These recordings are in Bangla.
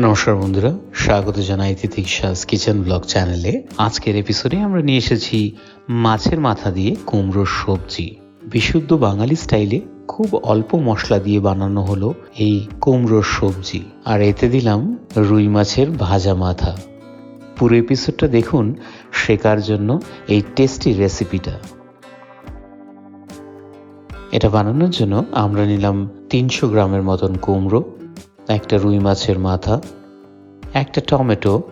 নমস্কার বন্ধুরা, স্বাগত জানাই তিতিক্ষাস কিচেন ব্লগ চ্যানেলে। আজকের এপিসোডে আমরা নিয়ে এসেছি মাছের মাথা দিয়ে কুমড়োর সবজি। বিশুদ্ধ বাঙালি স্টাইলে খুব অল্প মশলা দিয়ে বানানো হলো এই কুমড়োর সবজি। আর এতে দিলাম রুই মাছের ভাজা মাথা। পুরো এপিসোডটা দেখুন, শেখার জন্য এই টেস্টি রেসিপিটা এটা বানানোর জন্য আমরা নিলাম তিনশো গ্রামের মতন কুমড়ো একটা রুই মাছের মাথা, একটা টমেটো,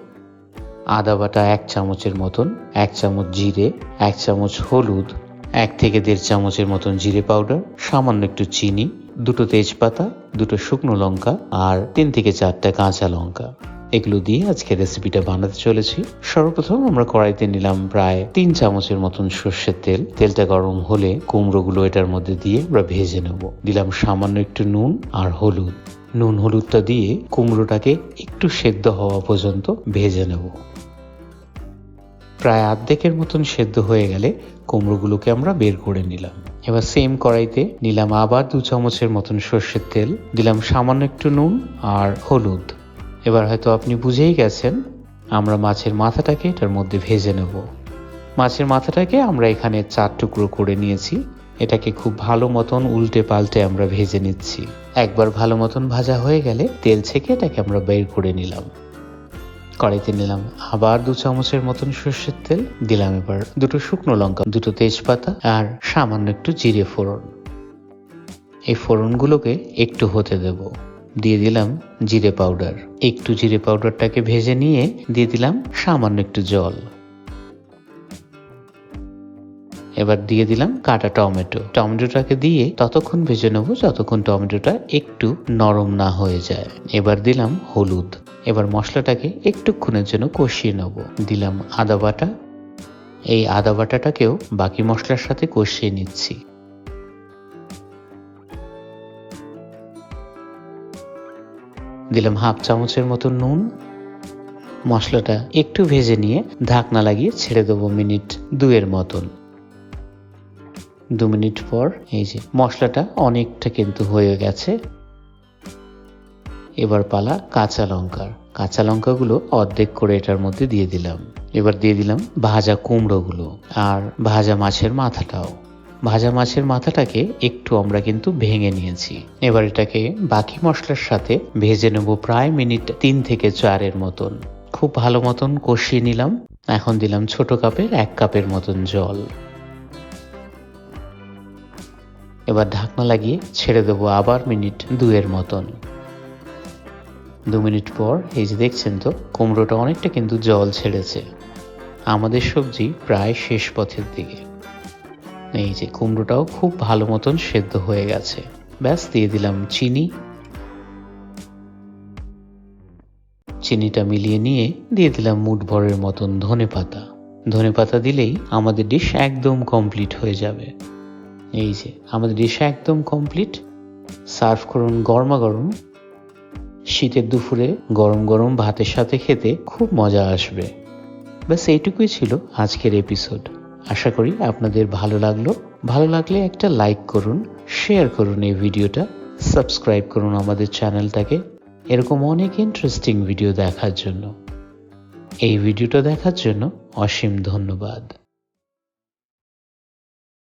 আদা বাটা এক চামচের মতন, এক চামচ জিরে, এক চামচ হলুদ, এক থেকে দেড় চামচের মতন জিরে পাউডার, সামান্য একটু চিনি, দুটো তেজপাতা, দুটো শুকনো লঙ্কা আর তিন থেকে চারটা কাঁচা লঙ্কা। এগুলো দিয়ে আজকে রেসিপিটা বানাতে চলেছি। সর্বপ্রথম আমরা কড়াইতে নিলাম প্রায় তিন চামচের মতন সর্ষের তেল। তেলটা গরম হলে কুমড়োগুলো এটার মধ্যে দিয়ে আমরা ভেজে নেব। দিলাম সামান্য একটু নুন আর হলুদ। নুন হলুদটা দিয়ে কুমড়োটাকে একটু সেদ্ধ হওয়া পর্যন্ত ভেজে নেব। প্রায় আর্ধেকের মতন সেদ্ধ হয়ে গেলে কুমড়োগুলোকে আমরা বের করে নিলাম। এবার সেম কড়াইতে নিলাম আবার দু চামচের মতন সর্ষের তেল, দিলাম সামান্য একটু নুন আর হলুদ। এবার হয়তো আপনি বুঝেই গেছেন, আমরা মাছের মাথাটাকে এটার মধ্যে ভেজে নেব। মাছের মাথাটাকে আমরা এখানে চার টুকরো করে নিয়েছি। এটাকে খুব ভালো মতন উল্টে পাল্টে আমরা ভেজে নিচ্ছি। একবার ভালো মতন ভাজা হয়ে গেলে তেল ছেঁকে এটাকে আমরা বের করে নিলাম। কড়াইতে নিলাম আবার দু চামচের মতন সর্ষের তেল, দিলাম এবার দুটো শুকনো লঙ্কা, দুটো তেজপাতা আর সামান্য একটু জিরে ফোড়ন। এই ফোড়নগুলোকে একটু হতে দেব। দিয়ে দিলাম জিরে পাউডার। একটু জিরে পাউডারটাকে ভেজে নিয়ে দিয়ে দিলাম সামান্য একটু জল। এবার দিয়ে দিলাম কাটা টমেটো। টমেটোটাকে দিয়ে ততক্ষণ ভেজে নেব যতক্ষণ টমেটোটা একটু নরম না হয়ে যায়। এবার দিলাম হলুদ। এবার মশলাটাকে একটুক্ষণের জন্য কষিয়ে নেব। দিলাম আদা বাটা। এই আদা বাটাটাকেও বাকি মশলার সাথে কষিয়ে নিচ্ছি। দিলাম হাফ চামচের মতো নুন। মশলাটা একটু ভেজে নিয়ে ঢাকনা লাগিয়ে ছেড়ে দেবো মিনিট দুয়ের মতন। দু মিনিট পর এই যে মশলাটা অনেকটা কিন্তু হয়ে গেছে। এবার পালা কাঁচা লঙ্কার। কাঁচা লঙ্কাগুলো অর্ধেক করে এটার মধ্যে দিয়ে দিলাম। এবার দিয়ে দিলাম ভাজা কুমড়োগুলো আর ভাজা মাছের মাথাটাও। ভাজা মাছের মাথাটাকে একটু আমরা কিন্তু ভেঙে নিয়েছি। এবার এটাকে বাকি মশলার সাথে ভেজে নেব প্রায় মিনিট তিন থেকে চারের মতন। খুব ভালো মতন কষিয়ে নিলাম। এখন দিলাম ছোট কাপের এক কাপের মতন জল। এবার ঢাকনা লাগিয়ে ছেড়ে দেবো আবার মিনিট দুয়ের মতন। দু মিনিট পর, এই যে দেখছেন তো, কুমড়োটা অনেকটা কিন্তু জল ছেড়েছে। আমাদের সবজি প্রায় শেষ পথের দিকে। এই যে কুমড়োটাও খুব ভালো মতন সেদ্ধ হয়ে গেছে। ব্যাস, দিয়ে দিলাম চিনি। চিনিটা মিলিয়ে নিয়ে দিয়ে দিলাম মুঠ ভরের মতন ধনে পাতা ধনে পাতা দিলেই আমাদের ডিশ একদম কমপ্লিট হয়ে যাবে। এই যে, আমাদের ডিশ একদম কমপ্লিট সার্ভ করুন গরমা গরম। শীতের দুপুরে গরম গরম ভাতের সাথে খেতে খুব মজা আসবে। ব্যাস, এইটুকুই ছিল আজকের এপিসোড আশা করি আপনাদের ভালো লাগল। ভালো লাগলে একটা লাইক করুন শেয়ার করুন এই ভিডিওটা সাবস্ক্রাইব করুন আমাদের চ্যানেলটাকে এরকম অনেক ইন্টারেস্টিং ভিডিও দেখার জন্য। এই ভিডিওটা দেখার জন্য অসীম ধন্যবাদ।